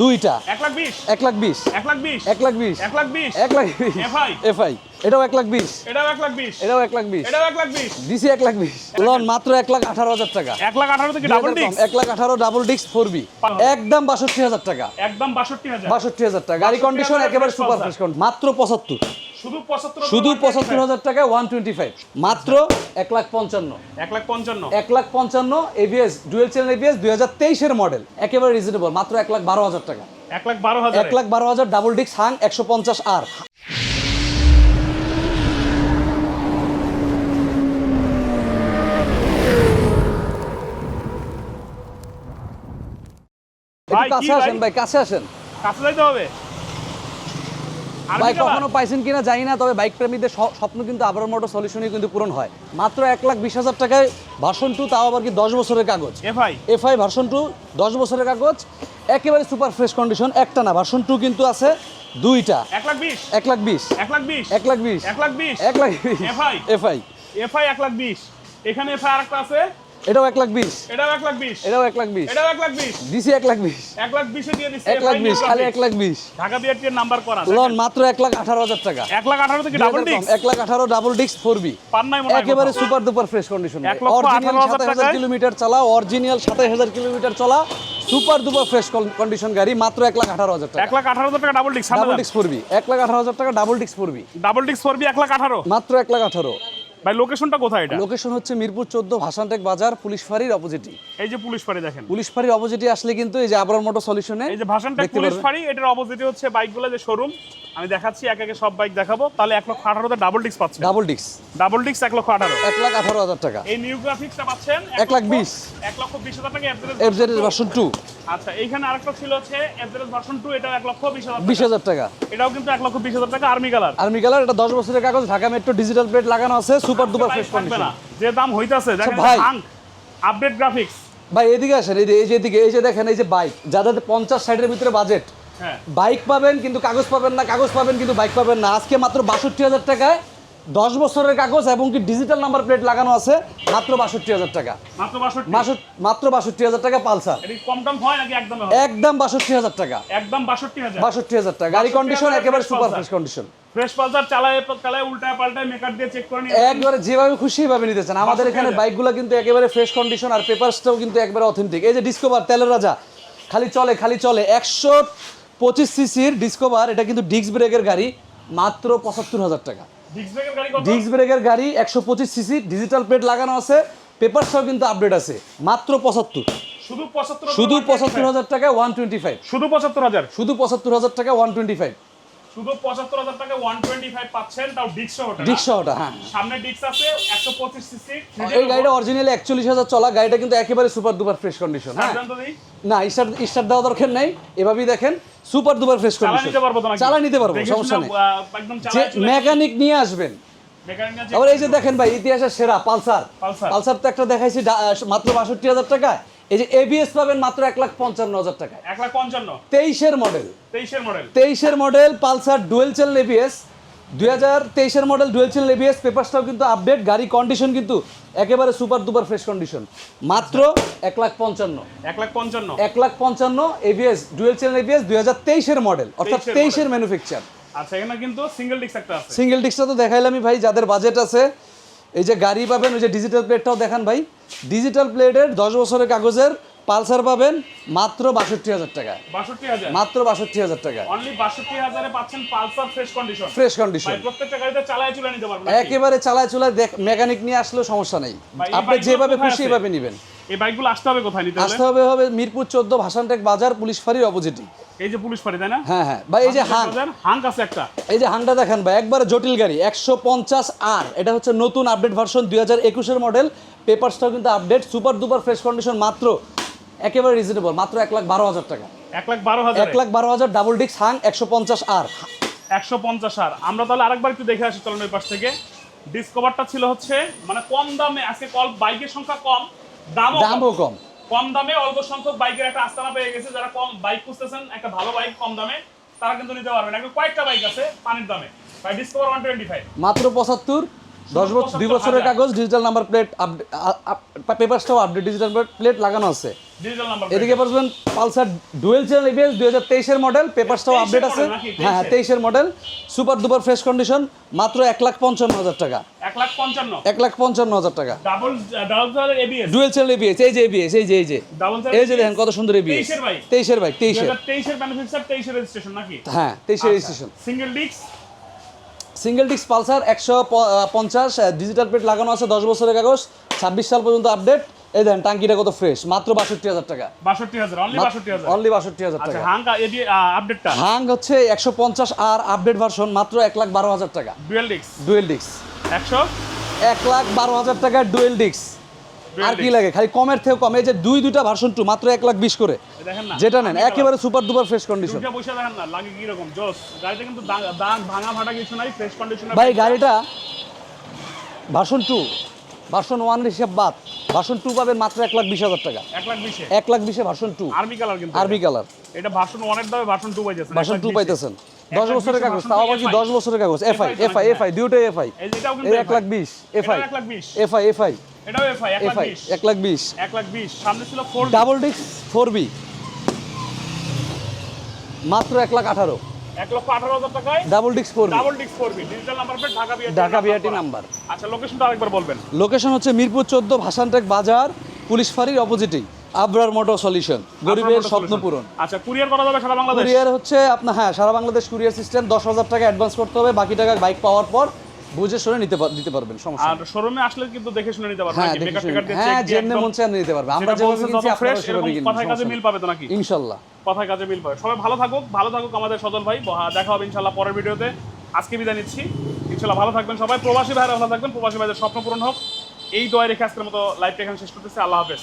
দুইটা এক লাখ বিশ এক লাখ বিশ এক লাখ বিশ এক লাখ বিশ এক লাখ বিশ এক লাখ বিশ FI? এফআই এটাও এক লাখ বিশ এটাও এক লাখ বিশ এটাও এক লাখ বিশ এটাও এক লাখ বিশ দিছি এক লাখ বিশ লোন মাত্র এক লাখ আঠারো হাজার টাকা এক লাখ আঠারো থেকে ডাবল ডিস্ক এক লাখ আঠারো ডাবল ডিস্ক ফোর বি একদম বাষট্টি হাজার টাকা একদম বাষট্টি হাজার বাষট্টি হাজার টাকা গাড়ি কন্ডিশন একেবারে সুপার ফ্রেশ মাত্র পঁচাত্তর শুধু পঁচাত্তর হাজার টাকা ওয়ান টোয়েন্টি ফাইভ মাত্র এক লাখ পঞ্চান্ন। এক লাখ পঞ্চান্ন। এক লাখ পঞ্চান্ন এবিএস ডুয়েল চ্যানেল এবিএস দুই হাজার তেইশের মডেল একেবারে রিজনেবল মাত্র এক লাখ বারো হাজার টাকা। এক লাখ বারো হাজার। এক লাখ বারো হাজার ডাবল ডিক্স হাং একশো পঞ্চাশ আর কাছে আসেন ভাই কাছে আসেন। কাছে যাইতে হবে? ভাই কখনো পাইছেন কিনা জানি না তবে বাইক প্রেমীদের স্বপ্ন কিন্তু আবার মোটর সলিউশনই কিন্তু পূরণ হয়। মাত্র এক লাখ বিশ হাজার টাকায় ভার্সন টু তাও আবার কি দশ বছরের কাগজ? এ ভাই এফআই ভার্সন টু দশ বছরের কাগজ একেবারে সুপার ফ্রেশ কন্ডিশন একটা না ভার্সন টু কিন্তু আছে দুইটা। এক লাখ বিশ। এক লাখ বিশ। এক লাখ বিশ। এক লাখ বিশ। এক লাখ বিশ। এক লাখ বিশ। FI? এফআই। এফআই এক লাখ বিশ। এখানে এফআই আরেকটা আছে। এটাও এক লাখ বিশ এটাও এক লাখ বিশ এটাও এক লাখ বিশ এটাও এক লাখ বিশ দিছি এক লাখ বিশ এক লাখ বিশে দিয়ে দিচ্ছে এক লাখ বিশ খালি এক লাখ বিশ ঢাকা বিআরটির নাম্বার করা লোন মাত্র এক লাখ আঠারো হাজার টাকা এক লাখ আঠারো থেকে ডাবল ডিস্ক এক লাখ আঠারো ডাবল ডিস্ক ফোর বি মনে হয় একেবারে সুপার দুপার ফ্রেশ কন্ডিশন অরিজিনাল সাতাশ হাজার কিলোমিটার চলা অরিজিনাল সাতাশ হাজার কিলোমিটার চলা সুপার দুপার ফ্রেশ কন্ডিশন গাড়ি মাত্র এক লাখ আঠারো হাজার টাকা এক লাখ আঠারো হাজার টাকা double disc double disc four B এক লাখ আঠারো হাজার টাকা double disc four B double disc four B এক লাখ আঠারো মাত্র এক লাখ আঠারো ভাই লোকেশনটা কোথায় এটা? লোকেশন হচ্ছে মিরপুর চোদ্দ ভাসানটেক বাজার পুলিশ ফাঁড়ির এই যে পুলিশ ফাঁড়ি দেখেন। পুলিশ ফাঁড়ির অপোজিটে আসলে কিন্তু এই যে আবরার মোটর সলিউশনে এই যে দেখতে পুলিশ। ফাঁড়ি এটার অপোজিটে হচ্ছে বাইকগুলো যে শোরুম আমি দেখাচ্ছি এক একে সব বাইক দেখাবো। তাহলে এক লক্ষ আঠারোতে ডাবল ডিস্ক পাচ্ছেন। ডাবল ডিস্ক ডাবল ডিস্ক এক লক্ষ আঠারো। এক লাখ আঠারো হাজার টাকা। এই নিউ গ্রাফিক্সটা পাচ্ছেন? এক লাখ বিশ। এক লক্ষ বিশ হাজার টাকা FZS এফ ভার্সন টু আচ্ছা এইখানে আরেকটা ছিল হচ্ছে এফজেড ভার্সন টু এটা এক লক্ষ বিশ হাজার বিশ টাকা। হাজার টাকা। এটাও কিন্তু এক লক্ষ বিশ হাজার টাকা আর্মি কালার আর্মি কালার এটা দশ বছরের কাগজ ঢাকা মেট্রো ডিজিটাল প্লেট লাগানো আছে সুপার দুপার ফ্রেশ কন্ডিশন যে দাম হইতাছে দেখেন ভাই। আপডেট গ্রাফিক্স ভাই এদিকে আসেন এই যে এই যে এদিকে এই যে দেখেন এই যে বাইক যাদের পঞ্চাশ ষাটের ভিতরে বাজেট হ্যাঁ। বাইক পাবেন কিন্তু কাগজ পাবেন না কাগজ পাবেন কিন্তু বাইক পাবেন না। আজকে মাত্র বাষট্টি হাজার টাকায় দশ বছরের কাগজ এবং কি ডিজিটাল নাম্বার প্লেট লাগানো আছে মাত্র বাষট্টি হাজার টাকা। মাত্র বাষট্টি? হাজার টাকা পালসার। একদম বাষট্টি হাজার টাকা। একদম বাষট্টি হাজার। টাকা। গাড়ি কন্ডিশন একেবারে super fresh condition fresh Pulsar চালায় চালায় উল্টায় পাল্টায় মেকার দিয়ে চেক করে নিয়ে একবারে যেভাবে খুশি সেভাবে নিতে চান। আমাদের এখানে বাইকগুলো কিন্তু একেবারে ফ্রেশ কন্ডিশন আর পেপারসটাও কিন্তু একবারে অথেন্টিক এই যে ডিসকভার তেলের রাজা খালি চলে খালি চলে। একশো পঁচিশ সিসির ডিসকভার এটা কিন্তু ডিস্ক ব্রেকের গাড়ি মাত্র পঁচাত্তর হাজার টাকা। ডিস্ক ব্রেকের গাড়ি ডিস্ক ব্রেকের গাড়ি একশো পঁচিশ সিসি ডিজিটাল প্লেট লাগানো আছে পেপারসটাও কিন্তু আপডেট আছে মাত্র পঁচাত্তর। শুধু পঁচাত্তর হাজার টাকা ওয়ান টোয়েন্টি ফাইভ শুধু পঁচাত্তর হাজার? শুধু পঁচাত্তর হাজার টাকা ওয়ান টোয়েন্টি ফাইভ শুধু টাকা পাচ্ছেন তাও সহটা হ্যাঁ? সামনে ডিস্ক আছে একশো পঁচিশ সিসি এই গাড়িটা অরিজিনালি একচল্লিশ হাজার চলা গাড়িটা কিন্তু একেবারে সুপার দুপার ফ্রেশ কন্ডিশন হ্যাঁ? না দেওয়া দরকার নেই এভাবেই দেখেন সুপার দুপার ফ্রেশ কন্ডিশন পারব চালা নিতে পারব সমস্যা নেই। একদম মেকানিক নিয়ে আসবেন। আবার এই যে দেখেন ভাই ইতিহাসের সেরা পালসার। পালসার। পালসার তো একটা দেখাইছি মাত্র বাষট্টি হাজার টাকা এই যে এবিএস পাবেন মাত্র এক লাখ পঞ্চান্ন হাজার এক লাখ পঞ্চান্ন। তেইশের মডেল তেইশের মডেল তেইশের model Pulsar dual channel ABS দুই হাজার তেইশের মডেল ডুয়েল চ্যানেল এবিএস পেপারসটাও কিন্তু আপডেট গাড়ি কন্ডিশন কিন্তু একেবারে সুপার দুপার ফ্রেশ কন্ডিশন মাত্র এক লাখ পঞ্চান্ন। এক লাখ পঞ্চান্ন। এক লাখ পঞ্চান্ন এবিএস ডুয়েল চ্যানেল এবিএস দুই হাজার তেইশের মডেল অর্থাৎ তেইশের ম্যানুফ্যাকচার আচ্ছা এখানে কিন্তু সিঙ্গেল ডিস্ক একটা আছে। সিঙ্গেল ডিস্কটা তো দেখাইলামই ভাই যাদের বাজেট আছে এই যে গাড়ি পাবেন ওই যে ডিজিটাল প্লেটটাও দেখান ভাই। ডিজিটাল প্লেটের দশ বছরের কাগজের পালসার পাবেন মাত্র বাষট্টি হাজার টাকা মাত্র বাষট্টি হাজার টাকা ফ্রেশ কন্ডিশন একেবারে চালায় চুলায় দেখ মেকানিক নিয়ে আসলেও সমস্যা নেই। আপনি যেভাবে খুশি এভাবে নেবেন। এই বাইকগুলো আসতে হবে কোথায় নিতে আসতে হবে হবে মিরপুর চোদ্দ ভাসানটেক বাজার পুলিশ ফাঁড়ির অপোজিটই। এই যে পুলিশ ফাঁড়ি তাই না? হ্যাঁ হ্যাঁ। ভাই এই যে হাং হাঙ্ক আছে একটা। এই যে হাংটা দেখেন ভাই একবারে জটিল গাড়ি একশো পঞ্চাশ আর এটা হচ্ছে নতুন আপডেট ভার্সন দুই হাজার একুশের মডেল পেপারসটাও কিন্তু update super duper fresh condition মাত্র একেবারে রিজনেবল মাত্র এক লাখ বারো হাজার টাকা। এক লাখ বারো হাজার। এক লাখ বারো হাজার ডাবল ডিক্স হাং একশো পঞ্চাশ আর একশো পঞ্চাশ আর আমরা তাহলে আরেকবার একটু দেখে আসি চলুন ওই পাশ থেকে। ডিসকভারটা ছিল হচ্ছে মানে কম দামে আজকে কল বাইকের সংখ্যা কম। দামও কম। কম। দামে অল্প সংখ্যক বাইকের একটা আস্তানা পেয়ে গেছে যারা কম বাইক খুঁজতেছেন একটা ভালো বাইক কম দামে তারা কিন্তু নিতে পারবেন। এখন কয়েকটা বাইক আছে পানির দামে ডিসকভার ওয়ান টোয়েন্টি ফাইভ মাত্র পঁচাত্তর। দশ বছর দুই বছরের কাগজ ডিজিটাল নাম্বার প্লেট পেপারসটাও আপডেট ডিজিটাল প্লেট লাগানো আছে। এদিকে পারবেন পালসার ডুয়েল চ্যানেল এবিএস দুই হাজার তেইশের মডেল পেপারসটাও আপডেট আছে। নাকি? হ্যাঁ তেইশের। মডেল সুপার দুপার ফ্রেশ কন্ডিশন মাত্র এক লাখ পঞ্চান্ন হাজার টাকা। এক লাখ পঞ্চান্ন। হাজার টাকা। এবিএস ডুয়েল চ্যানেল এবিএস এই যে এবিএস এই যে এই যে। এই যে দেখেন কত সুন্দর এবিএস 23 এর তেইশের বাইক তেইশের তেইশের। রেজিস্ট্রেশন নাকি? হ্যাঁ তেইশের registration single disc single disc Pulsar একশো পঞ্চাশ ডিজিটাল প্লেট লাগানো আছে দশ বছরের কাগজ ছাব্বিশ সাল পর্যন্ত আপডেট এই দেন টাঙ্কিটা কত ফ্রেশ মাত্র বাষট্টি হাজার টাকা। বাষট্টি হাজার অনলি বাষট্টি হাজার। আচ্ছা টাকা। আপডেটটা হাং হচ্ছে একশো পঞ্চাশ আর আপডেট ভার্সন মাত্র এক লাখ বারো হাজার টাকা। ডুয়েল ডিস্ক ডুয়েল ডিস্ক একশো? এক লাখ বারো হাজার টাকা ডুয়েল ডিস্ক আর কি লাগে? খালি কমের থেকেও কমে। এই যে দুই দুইটা ভার্সন টু মাত্র এক লাখ বিশ করে। যেটা নেন একেবারে সুপার দুপার ফ্রেশ কন্ডিশন ভাই গাড়িটা ভার্সন টু ভার্সন ওয়ানের হিসাব বাদ। ভার্সন টু পাবেন মাত্র এক লাখ বিশ হাজার টাকা। এক লাখ বিশে? ভার্সন টু আর্মি কালার কিন্তু আরবি কালার এটা ভার্সন ওয়ানের দামে ভার্সন টু পাইতেছেন ভার্সন টু পাইতেছেন। দশ বছরের কাগজ তাও আবার কি দশ বছরের কাগজ? এফআই এফআই এফআই দুটোই এফআই এক লাখ বিশ এফআই এক লাখ বিশ। FI FI. এটাও এফআই লাখ লাখ বিশ। এক লাখ বিশ। সামনে ছিল ডাবল মাত্র লাখ আঠারো। এক লক্ষ আঠারো হাজার টাকায় ডাবল ফোর ডাবল করবি digital number plate Dhaka BRT Dhaka BRT number আচ্ছা লোকেশনটা আরেকবার বলবেন। লোকেশন হচ্ছে মিরপুর চোদ্দ ভাসানটেক বাজার পুলিশ ফাঁড়ির অপোজিটেই আবরার মোটর সলিউশন গরিবের স্বপ্ন পূরণ। আচ্ছা কুরিয়ার করা যাবে সারা বাংলাদেশ? কুরিয়ার হচ্ছে আপনার হ্যাঁ সারা বাংলাদেশ কুরিয়ার সিস্টেম দশ হাজার টাকা অ্যাডভান্স করতে হবে বাকি টাকা বাইক পাওয়ার পর বুঝে শুনে নিতে দিতে পারবেন সমস্যা আর শোরুমে আসলে কিন্তু দেখে শুনে নিতে পারবেন হ্যাঁ নাকি? বেকার টেকার দিয়ে হ্যাঁ দিয়ে যেমনি মন চায় নিতে পারবে। আমরা যেভাবে কিনছি আপনারা সেভাবে কিনুন কথায় কাজে মিল পাবে তো নাকি? ইনশাল্লাহ। কথায় কাজে মিল পাবে। সবাই ভালো থাকুক ভালো থাকুক আমাদের সজল ভাই। দেখা হবে ইনশাল্লাহ পরের ভিডিওতে। আজকে বিদায় নিচ্ছি। ইনশাল্লাহ ভালো থাকবেন সবাই। প্রবাসী ভাইরা ভালো থাকবেন। প্রবাসী ভাইদের স্বপ্ন পূরণ হোক। এই দোয়াই রেখে আজকের মতো লাইভটা এখানে শেষ করতেছি। আল্লাহ হাফেজ।